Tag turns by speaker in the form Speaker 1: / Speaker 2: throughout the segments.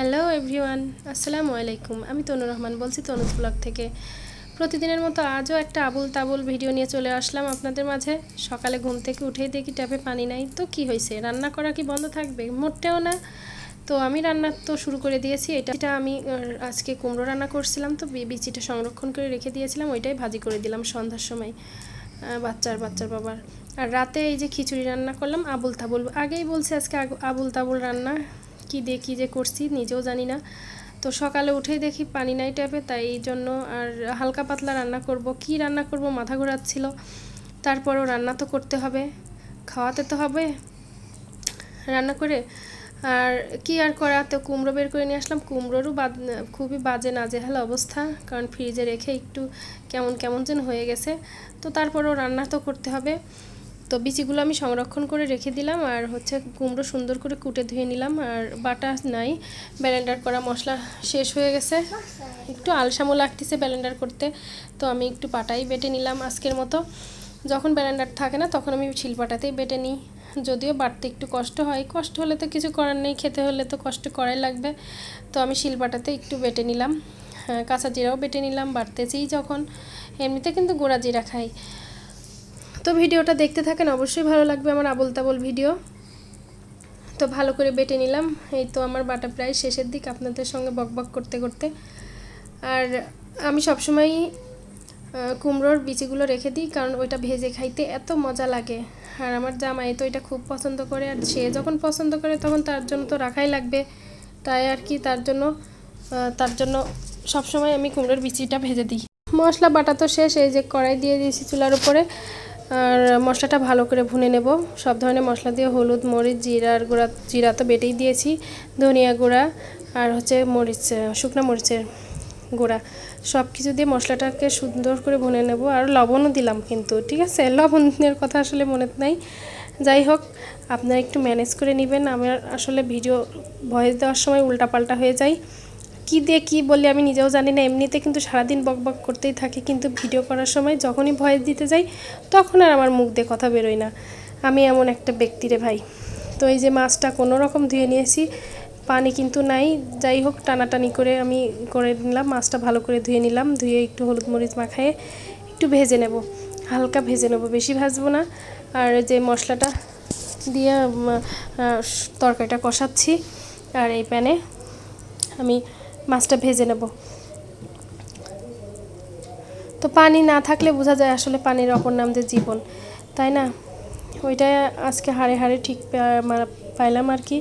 Speaker 1: Hello everyone আসসালামু আলাইকুম আমি তনু রহমান বলছি তনুজ ব্লগ থেকে। প্রতিদিনের মতো আজও একটা আবুল তাবুল ভিডিও নিয়ে চলে আসলাম আপনাদের মাঝে। সকালে ঘুম থেকে উঠেই দেখি ট্যাপে পানি নাই। তো কি হয়েছে? রান্না করা কি বন্ধ থাকবে? মোটেও না। তো আমি রান্না তো শুরু করে দিয়েছি। এটা আমি আজকে কুমড়ো রান্না করছিলাম। তো বিচিটা সংরক্ষণ করে রেখে দিয়েছিলাম। ওইটাই ভাজি করে দিলাম সন্ধ্যার সময়। বাচ্চার বাচ্চার বাবার। আর রাতে এই যে খিচুড়ি রান্না করলাম আবুল তাবুল আগেই বলছি আজকে আবুল তাবুল রান্না, কি দিয়ে কী যে করছি নিজেও জানি না। তো সকালে উঠেই দেখি পানি নাই ট্যাপে তাই এই জন্য আর হালকা পাতলা রান্না করব। কি রান্না করব মাথা ঘোরাচ্ছিল। তারপরও রান্না তো করতে হবে, খাওয়াতে তো হবে রান্না করে। আর কি আর করা তো কুমড়ো বের করে নিয়ে আসলাম। কুমড়োরও বাদ, খুবই বাজে নাজেহাল অবস্থা, কারণ ফ্রিজে রেখে একটু কেমন কেমন যেন হয়ে গেছে। তো তারপরও রান্না তো করতে হবে। তো বিচিগুলো আমি সংরক্ষণ করে রেখে দিলাম আর হচ্ছে কুমড়ো সুন্দর করে কুটে ধুয়ে নিলাম আর বাটা নাই। ব্যালেন্ডার করা মশলা শেষ হয়ে গেছে। একটু আলসামো লাগতেছে ব্যালেন্ডার করতে তো আমি একটু পাটাই বেটে নিলাম আজকের মতো। যখন ব্যালেন্ডার থাকে না তখন আমি শিলপাটাতেই বেটে নিই। যদিও বাড়তে একটু কষ্ট হয় কষ্ট হলে তো কিছু করার নেই খেতে হলে তো কষ্ট করাই লাগবে। তো আমি শিলপাটাতে একটু বেটে নিলাম। হ্যাঁ, কাঁচা জিরাও বেটে নিলাম বাটতেছেই যখন। এমনিতে কিন্তু গোড়া জিরা খাই। তো ভিডিওটা দেখতে থাকেন, অবশ্যই ভালো লাগবে আমার আবল তাবল ভিডিও। তো ভালো করে বেটে নিলাম। এই তো আমার বাটা প্রায় শেষের দিক আপনাদের সঙ্গে বকবক করতে করতে। আর আমি সবসময়ই কুমড়োর বিচিগুলো রেখে দিই, কারণ ওইটা ভেজে খাইতে এত মজা লাগে। আর আমার জামাই তো এটা খুব পছন্দ করে, আর সে যখন পছন্দ করে তখন তার জন্য তো রাখাই লাগবে। তাই আর কি তার জন্য তার জন্য সবসময় আমি কুমড়োর বিচিটা ভেজে দিই। মশলা বাটা তো শেষ, এই যে কড়াই দিয়ে দিয়েছি চুলার উপরে। আর মশলাটা ভালো করে ভুনে নেব। সব ধরনের মশলা দিয়ে হলুদ, মরিচ জিরার গুঁড়া, জিরা তো বেটেই দিয়েছি, ধনিয়া গুঁড়া আর হচ্ছে মরিচ, শুকনো মরিচের গুঁড়া। সব কিছু দিয়ে মশলাটাকে সুন্দর করে ভুনে নেব আর লবণও দিলাম কিন্তু, ঠিক আছে? লবণের কথা আসলে মনে নাই। যাই হোক, আপনারা একটু ম্যানেজ করে নেবেন। আমার আসলে ভিডিও ভয়েস দেওয়ার সময় উল্টাপাল্টা হয়ে যায়। কি দিয়ে কি বলি আমি নিজেও জানি না। এমনিতে কিন্তু সারাদিন বক বক করতেই থাকি, কিন্তু ভিডিও করার সময় যখনই ভয়েস দিতে যাই, তখন আর আমার মুখ দিয়ে কথা বেরোয় না। আমি এমন একটা ব্যক্তি রে ভাই। তো এই যে মাছটা কোনো রকম ধুয়ে নিয়েছি, পানি কিন্তু নাই। যাই হোক, টানাটানি করে আমি করে নিলাম, মাছটা ভালো করে ধুয়ে নিলাম, ধুয়ে একটু হলুদ মরিচ মাখায়ে একটু ভেজে নেব। হালকা ভেজে নেব, বেশি ভাজবো না। আর যে মশলাটা দিয়ে তরকারিটা কষাচ্ছি, আর এই প্যানে আমি মাছটা ভেজে নেব। তো পানি না থাকলে বোঝা যায় আসলে পানির অপর নাম যে জীবন, তাই না? ওইটা আজকে হাড়ে হাড়ে ঠিক পাইলাম আর কি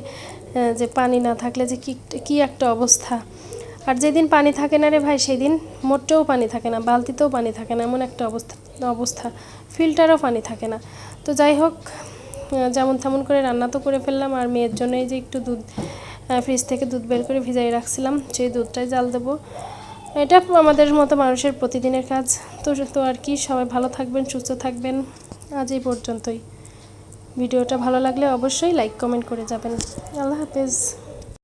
Speaker 1: যে পানি না থাকলে যে কি কি একটা অবস্থা। আর যেদিন পানি থাকে না রে ভাই, সেদিন মোটেও পানি থাকে না, বালতিতেও পানি থাকে না, এমন একটা অবস্থা অবস্থা, ফিল্টারও পানি থাকে না। তো যাই হোক যেমন তেমন করে রান্না তো করে ফেললাম, আর মেয়ের জন্য এই যে একটু দুধ ফ্রিজ থেকে দুধ বের করে ভিজাই রাখছিলাম, সেই দুধটাই জাল দেবো। এটা আমাদের মতো মানুষের প্রতিদিনের কাজ। তো তো আর কি, সবাই ভালো থাকবেন, সুস্থ থাকবেন। আজ এই পর্যন্তই। ভিডিওটা ভালো লাগলে অবশ্যই লাইক কমেন্ট করে যাবেন। আল্লাহ হাফেজ।